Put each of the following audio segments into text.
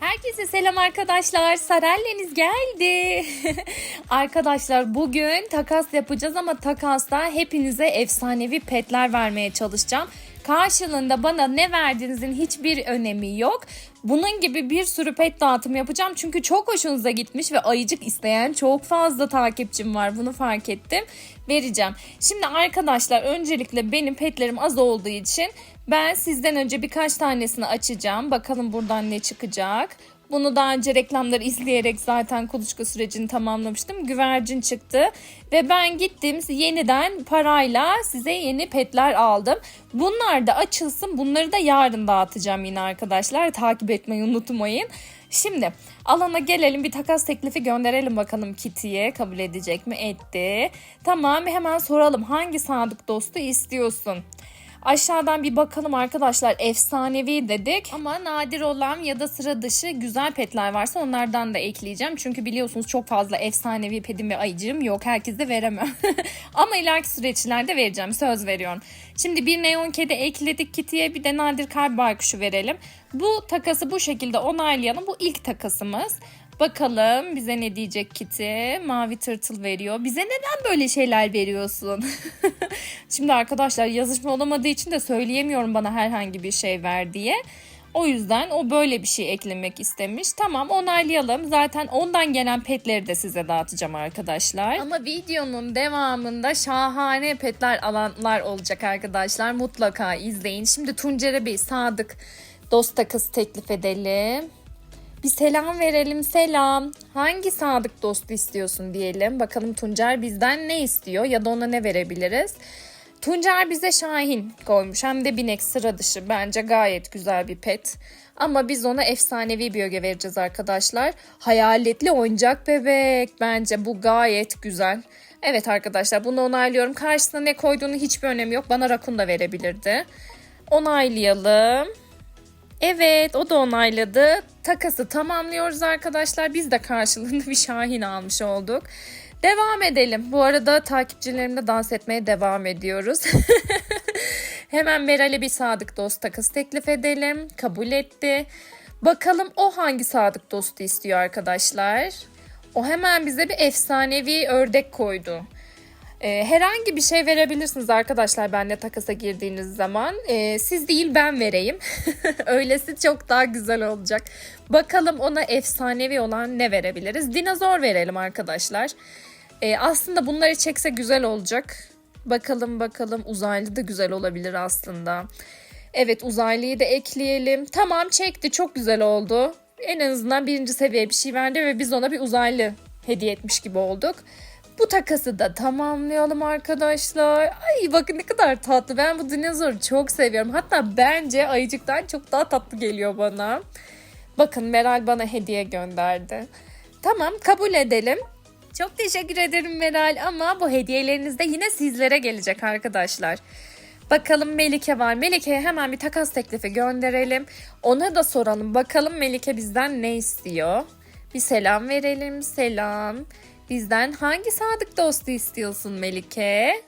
Herkese selam arkadaşlar. Sarelleniz geldi. arkadaşlar bugün takas yapacağız ama takasta hepinize efsanevi petler vermeye çalışacağım. Karşılığında bana ne verdiğinizin hiçbir önemi yok. Bunun gibi bir sürü pet dağıtım yapacağım. Çünkü çok hoşunuza gitmiş ve ayıcık isteyen çok fazla takipçim var. Bunu fark ettim. Vereceğim. Şimdi arkadaşlar öncelikle benim petlerim az olduğu için ben sizden önce birkaç tanesini açacağım. Bakalım buradan ne çıkacak. Bunu daha önce reklamları izleyerek zaten kuluçka sürecini tamamlamıştım. Güvercin çıktı ve ben gittim yeniden parayla size yeni petler aldım. Bunlar da açılsın. Bunları da yarın dağıtacağım yine arkadaşlar. Takip etmeyi unutmayın. Şimdi alana gelelim bir takas teklifi gönderelim bakalım Kitty'ye kabul edecek mi etti. Tamam hemen soralım hangi sadık dostu istiyorsun? Aşağıdan bir bakalım arkadaşlar efsanevi dedik ama nadir olan ya da sıra dışı güzel petler varsa onlardan da ekleyeceğim. Çünkü biliyorsunuz çok fazla efsanevi pedim ve ayıcığım yok herkese veremem. ama ileriki süreçlerde vereceğim söz veriyorum. Şimdi bir neon kedi ekledik Kitty'ye bir de nadir kalp baykuşu verelim. Bu takası bu şekilde onaylayalım. Bu ilk takasımız. Bakalım bize ne diyecek Kitty. Mavi tırtıl veriyor. Bize neden böyle şeyler veriyorsun? Şimdi arkadaşlar yazışma olamadığı için de söyleyemiyorum bana herhangi bir şey ver diye. O yüzden o böyle bir şey eklemek istemiş. Tamam onaylayalım. Zaten ondan gelen petleri de size dağıtacağım arkadaşlar. Ama videonun devamında şahane petler alanlar olacak arkadaşlar. Mutlaka izleyin. Şimdi Tuncere Bey Sadık dost takısı teklif edelim. Bir selam verelim selam. Hangi sadık dostu istiyorsun diyelim. Bakalım Tuncer bizden ne istiyor ya da ona ne verebiliriz. Tuncer bize Şahin koymuş. Hem de binek sıra dışı. Bence gayet güzel bir pet. Ama biz ona efsanevi bir öge vereceğiz arkadaşlar. Hayaletli oyuncak bebek. Bence bu gayet güzel. Evet arkadaşlar bunu onaylıyorum. Karşısına ne koyduğunu hiçbir önemi yok. Bana rakun da verebilirdi. Onaylayalım. Evet o da onayladı. Takası tamamlıyoruz arkadaşlar. Biz de karşılığında bir Şahin almış olduk. Devam edelim. Bu arada takipçilerimle dans etmeye devam ediyoruz. Hemen Meral'e bir sadık dost takası teklif edelim. Kabul etti. Bakalım o hangi sadık dostu istiyor arkadaşlar. O hemen bize bir efsanevi ördek koydu. Ee, herhangi bir şey verebilirsiniz arkadaşlar benle takasa girdiğiniz zaman. Ee, siz değil ben vereyim. Öylesi çok daha güzel olacak. Bakalım ona efsanevi olan ne verebiliriz? Dinozor verelim arkadaşlar. Ee, aslında bunları çekse güzel olacak. Bakalım bakalım uzaylı da güzel olabilir aslında. Evet uzaylıyı da ekleyelim. Tamam çekti çok güzel oldu. En azından birinci seviye bir şey verdi ve biz ona bir uzaylı hediye etmiş gibi olduk. Bu takası da tamamlayalım arkadaşlar. Ay bakın ne kadar tatlı. Ben bu dinozoru çok seviyorum. Hatta bence ayıcıktan çok daha tatlı geliyor bana. Bakın Meral bana hediye gönderdi. Tamam kabul edelim. Çok teşekkür ederim Meral ama bu hediyeleriniz de yine sizlere gelecek arkadaşlar. Bakalım Melike var. Melike'ye hemen bir takas teklifi gönderelim. Ona da soralım. Bakalım Melike bizden ne istiyor? Bir selam verelim. Selam. Bizden hangi sadık dostu istiyorsun Melike?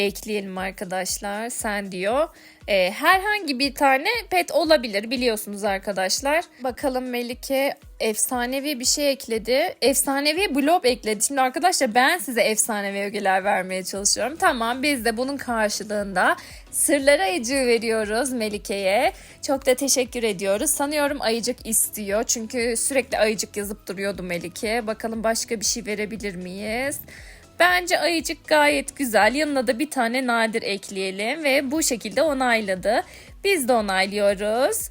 Bekleyelim arkadaşlar. Sen diyor. Ee, herhangi bir tane pet olabilir biliyorsunuz arkadaşlar. Bakalım Melike efsanevi bir şey ekledi. Efsanevi blob ekledi. Şimdi arkadaşlar ben size efsanevi ögeler vermeye çalışıyorum. Tamam biz de bunun karşılığında sırları ayıcığı veriyoruz Melike'ye. Çok da teşekkür ediyoruz. Sanıyorum ayıcık istiyor. Çünkü sürekli ayıcık yazıp duruyordu Melike. Bakalım başka bir şey verebilir miyiz? Bence ayıcık gayet güzel. Yanına da bir tane nadir ekleyelim ve bu şekilde onayladı. Biz de onaylıyoruz.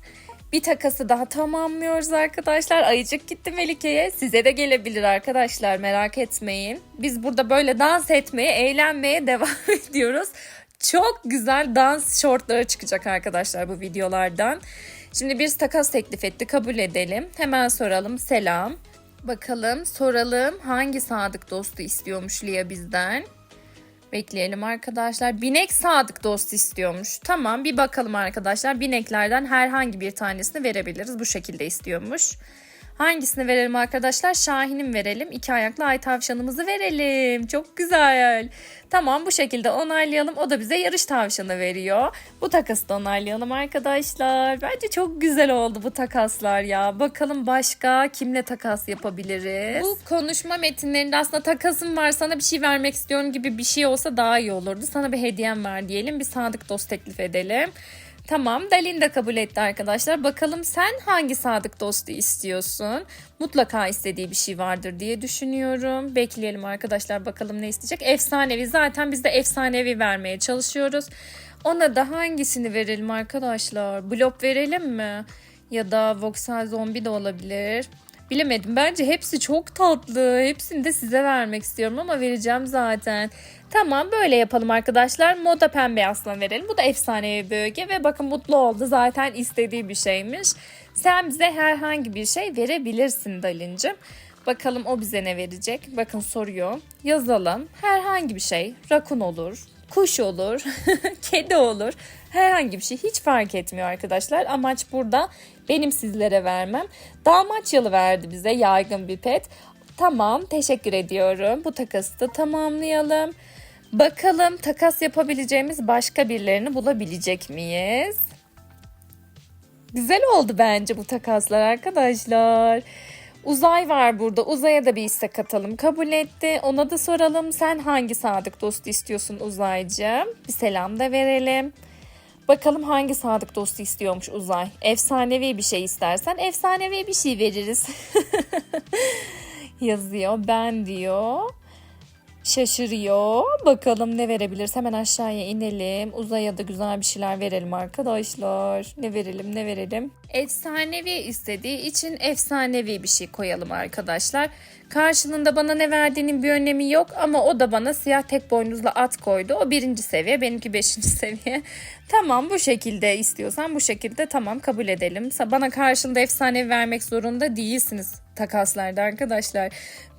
Bir takası daha tamamlıyoruz arkadaşlar. Ayıcık gitti Melike'ye. Size de gelebilir arkadaşlar merak etmeyin. Biz burada böyle dans etmeye, eğlenmeye devam ediyoruz. Çok güzel dans şortları çıkacak arkadaşlar bu videolardan. Şimdi bir takas teklif etti kabul edelim. Hemen soralım selam. Bakalım soralım hangi sadık dostu istiyormuş Lia bizden. Bekleyelim arkadaşlar. Binek sadık dost istiyormuş. Tamam bir bakalım arkadaşlar. Bineklerden herhangi bir tanesini verebiliriz. Bu şekilde istiyormuş. Hangisini verelim arkadaşlar? Şahin'i verelim? İki ayaklı ay tavşanımızı verelim. Çok güzel. Tamam bu şekilde onaylayalım. O da bize yarış tavşanı veriyor. Bu takası da onaylayalım arkadaşlar. Bence çok güzel oldu bu takaslar ya. Bakalım başka kimle takas yapabiliriz? Bu konuşma metinlerinde aslında takasım var sana bir şey vermek istiyorum gibi bir şey olsa daha iyi olurdu. Sana bir hediyem var diyelim. Bir sadık dost teklif edelim. Tamam Dalin de kabul etti arkadaşlar. Bakalım sen hangi sadık dostu istiyorsun? Mutlaka istediği bir şey vardır diye düşünüyorum. Bekleyelim arkadaşlar bakalım ne isteyecek. Efsanevi zaten biz de efsanevi vermeye çalışıyoruz. Ona da hangisini verelim arkadaşlar? Blop verelim mi? Ya da Voxel Zombie de olabilir. Bilemedim. Bence hepsi çok tatlı. Hepsini de size vermek istiyorum ama vereceğim zaten. Tamam böyle yapalım arkadaşlar. Moda pembe aslan verelim. Bu da efsanevi bölge ve bakın mutlu oldu. Zaten istediği bir şeymiş. Sen bize herhangi bir şey verebilirsin Dalin'cim. Bakalım o bize ne verecek? Bakın soruyor. Yazalım. Herhangi bir şey. Rakun olur. Kuş olur. kedi olur. Herhangi bir şey hiç fark etmiyor arkadaşlar. Amaç burada benim sizlere vermem. Dalmaçyalı verdi bize yaygın bir pet. Tamam teşekkür ediyorum. Bu takası da tamamlayalım. Bakalım takas yapabileceğimiz başka birilerini bulabilecek miyiz? Güzel oldu bence bu takaslar arkadaşlar. Uzay var burada. Uzay'a da bir istek atalım. Kabul etti. Ona da soralım. Sen hangi sadık dostu istiyorsun Uzaycığım? Bir selam da verelim. Bakalım hangi sadık dostu istiyormuş Uzay. Efsanevi bir şey istersen efsanevi bir şey veririz. Yazıyor. Ben diyor. Şaşırıyor. Bakalım ne verebiliriz. Hemen aşağıya inelim. Uzaya da güzel bir şeyler verelim arkadaşlar. Ne verelim ne verelim. Efsanevi istediği için efsanevi bir şey koyalım arkadaşlar. Karşılığında bana ne verdiğinin bir önemi yok ama o da bana siyah tek boynuzlu at koydu. O birinci seviye benimki beşinci seviye. Tamam bu şekilde istiyorsan bu şekilde tamam kabul edelim. Bana karşılığında efsanevi vermek zorunda değilsiniz takaslarda arkadaşlar.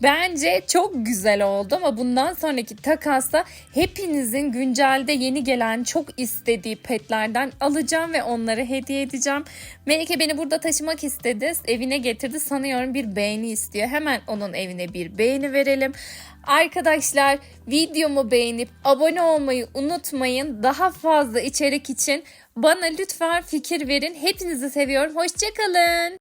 Bence çok güzel oldu ama bundan sonraki takasta hepinizin güncelde yeni gelen çok istediği petlerden alacağım ve onları hediye edeceğim. Melike beni burada taşımak istedi. Evine getirdi. Sanıyorum bir beğeni istiyor. Hemen onun evine bir beğeni verelim. Arkadaşlar videomu beğenip abone olmayı unutmayın. Daha fazla içerik için bana lütfen fikir verin. Hepinizi seviyorum. Hoşçakalın.